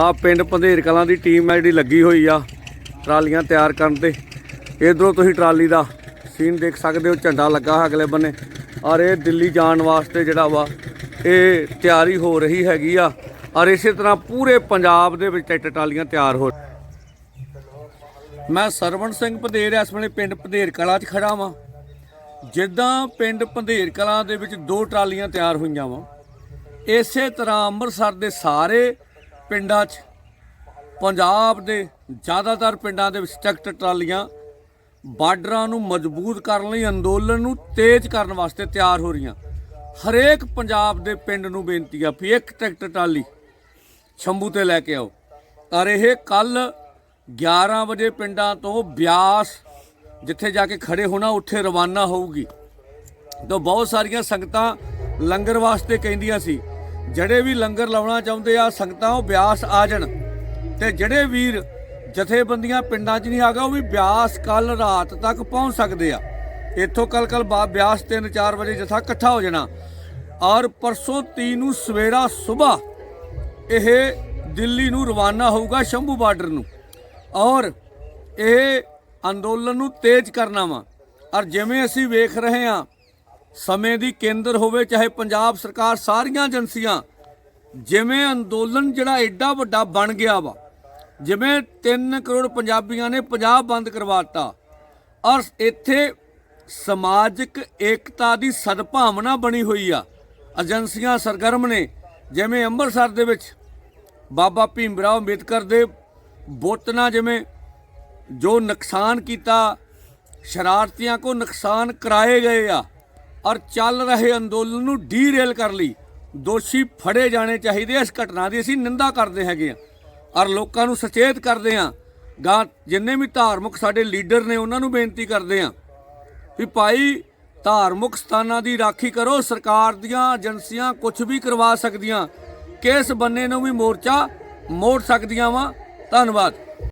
ਆ ਪਿੰਡ ਪੰਧੇਰ ਕਲਾਂ ਦੀ ਟੀਮ ਹੈ ਜਿਹੜੀ ਲੱਗੀ ਹੋਈ ਆ ਟਰਾਲੀਆਂ ਤਿਆਰ ਕਰਨ ਤੇ। ਇਧਰੋਂ ਤੁਸੀਂ ਟਰਾਲੀ ਦਾ ਸੀਨ ਦੇਖ ਸਕਦੇ ਹੋ, ਝੰਡਾ ਲੱਗਾ ਹੈ ਅਗਲੇ ਬੰਨੇ। ਔਰ ਇਹ ਦਿੱਲੀ ਜਾਣ ਵਾਸਤੇ ਜਿਹੜਾ ਵਾ, ਇਹ ਤਿਆਰੀ ਹੋ ਰਹੀ ਹੈਗੀ ਆ। ਔਰ ਇਸੇ ਤਰ੍ਹਾਂ ਪੂਰੇ ਪੰਜਾਬ ਦੇ ਵਿੱਚ ਟਰੈਕਟਰ ਟਰਾਲੀਆਂ ਤਿਆਰ ਹੋ ਮੈਂ ਸਰਵਣ ਸਿੰਘ ਪੰਧੇਰ ਇਸ ਵੇਲੇ ਪਿੰਡ ਪੰਧੇਰ ਕਲਾਂ 'ਚ ਖੜਾ ਵਾਂ। ਜਿੱਦਾਂ ਪਿੰਡ ਪੰਧੇਰ ਕਲਾਂ ਦੇ ਵਿੱਚ ਦੋ ਟਰਾਲੀਆਂ ਤਿਆਰ ਹੋਈਆਂ ਵਾਂ, ਇਸੇ ਤਰ੍ਹਾਂ ਅੰਮ੍ਰਿਤਸਰ ਦੇ ਸਾਰੇ ਪਿੰਡਾਂ 'ਚ। ਪੰਜਾਬ ਦੇ ਜ਼ਿਆਦਾਤਰ ਪਿੰਡਾਂ ਦੇ ਵਿੱਚ ਟਰੈਕਟਰ ਟਰਾਲੀਆਂ ਬਾਰਡਰਾਂ ਨੂੰ ਮਜ਼ਬੂਤ ਕਰਨ ਲਈ ਅੰਦੋਲਨ ਨੂੰ ਤੇਜ਼ ਕਰਨ ਵਾਸਤੇ ਤਿਆਰ ਹੋ ਰਹੀਆਂ। ਹਰੇਕ ਪੰਜਾਬ ਦੇ ਪਿੰਡ ਨੂੰ ਬੇਨਤੀ ਆ ਵੀ ਇੱਕ ਟਰੈਕਟਰ ਟਰਾਲੀ ਸ਼ੰਭੂ ਤੇ ਲੈ ਕੇ ਆਓ। ਔਰ ਇਹ ਕੱਲ 11 ਵਜੇ ਪਿੰਡਾਂ ਤੋਂ ਬਿਆਸ ਜਿੱਥੇ ਜਾ ਕੇ ਖੜੇ ਹੋਣਾ, ਉੱਥੇ ਰਵਾਨਾ ਹੋਊਗੀ। ਤਾਂ ਬਹੁਤ ਸਾਰੀਆਂ ਸੰਗਤਾਂ ਲੰਗਰ ਵਾਸਤੇ ਕਹਿੰਦੀਆਂ ਸੀ ਜਿਹੜੇ ਵੀ ਲੰਗਰ ਲਾਉਣਾ ਚਾਹੁੰਦੇ ਆ, ਸੰਗਤਾਂ ਉਹ ਬਿਆਸ ਆ ਜਾਣ। ਤੇ ਜਿਹੜੇ ਵੀਰ ਜਥੇਬੰਦੀਆਂ ਪਿੰਡਾਂ 'ਚ ਨਹੀਂ ਆਗਾ ਉਹ ਵੀ ਬਿਆਸ ਕੱਲ ਰਾਤ ਤੱਕ ਪਹੁੰਚ ਸਕਦੇ ਆ। ਇੱਥੋਂ ਕੱਲ ਕੱਲ ਬਾ, ਬਿਆਸ 3-4 ਵਜੇ ਜਥਾ ਇਕੱਠਾ ਹੋ ਜਾਣਾ। ਔਰ ਪਰਸੋਂ 3 ਨੂੰ ਸਵੇਰਾ ਸਵੇਰ ਇਹ ਦਿੱਲੀ ਨੂੰ ਰਵਾਨਾ ਹੋਊਗਾ ਸ਼ੰਭੂ ਬਾਰਡਰ ਨੂੰ। ਔਰ ਇਹ ਅੰਦੋਲਨ ਨੂੰ ਤੇਜ਼ ਕਰਨਾ ਵਾ। ਔਰ ਜਿਵੇਂ ਅਸੀਂ ਵੇਖ ਰਹੇ ਹਾਂ ਸਮੇਂ ਦੀ ਕੇਂਦਰ ਹੋਵੇ, ਚਾਹੇ ਪੰਜਾਬ ਸਰਕਾਰ ਸਾਰੀਆਂ ਏਜੰਸੀਆਂ, ਜਿਵੇਂ ਅੰਦੋਲਨ ਜਿਹੜਾ ਐਡਾ ਵੱਡਾ ਬਣ ਗਿਆ ਵਾ, ਜਿਵੇਂ 3 ਕਰੋੜ ਪੰਜਾਬੀਆਂ ਨੇ ਪੰਜਾਬ ਬੰਦ ਕਰਵਾਤਾ, ਔਰ ਇੱਥੇ ਸਮਾਜਿਕ ਏਕਤਾ ਦੀ ਸਦਭਾਵਨਾ ਬਣੀ ਹੋਈ ਆ, ਏਜੰਸੀਆਂ ਸਰਗਰਮ ਨੇ, ਜਿਵੇਂ ਅੰਮ੍ਰਿਤਸਰ ਦੇ ਵਿੱਚ ਬਾਬਾ ਭੀਮ ਰਾਓ ਅੰਬੇਦਕਰ ਦੇ ਬੁੱਤ ਨਾਲ ਜਿਵੇਂ ਜੋ ਨੁਕਸਾਨ ਕੀਤਾ, ਸ਼ਰਾਰਤੀਆਂ ਕੋ ਨੁਕਸਾਨ ਕਰਾਏ ਗਏ ਆ ਔਰ ਚੱਲ ਰਹੇ ਅੰਦੋਲਨ ਨੂੰ ਡੀਰੇਲ ਕਰ ਲਈ। ਦੋਸ਼ੀ ਫੜੇ ਜਾਣੇ ਚਾਹੀਦੇ ਇਸ ਘਟਨਾ ਦੀ ਅਸੀਂ ਨਿੰਦਾ ਕਰਦੇ ਹੈਗੇ ਆ। ਔਰ ਲੋਕਾਂ ਨੂੰ ਸੁਚੇਤ ਕਰਦੇ ਆ। ਗਾਂ ਜਿੰਨੇ ਵੀ ਧਾਰਮਿਕ ਸਾਡੇ ਲੀਡਰ ਨੇ, ਉਹਨਾਂ ਨੂੰ ਬੇਨਤੀ ਕਰਦੇ ਆ ਵੀ ਭਾਈ, ਧਾਰਮਿਕ ਸਥਾਨਾਂ ਦੀ ਰਾਖੀ ਕਰੋ। ਸਰਕਾਰ ਦੀਆਂ ਏਜੰਸੀਆਂ ਕੁਝ ਵੀ ਕਰਵਾ ਸਕਦੀਆਂ। ਕਿਸ ਬੰਨੇ ਨੂੰ ਵੀ ਮੋਰਚਾ ਮੋੜ ਸਕਦੀਆਂ ਵਾ। ਧੰਨਵਾਦ।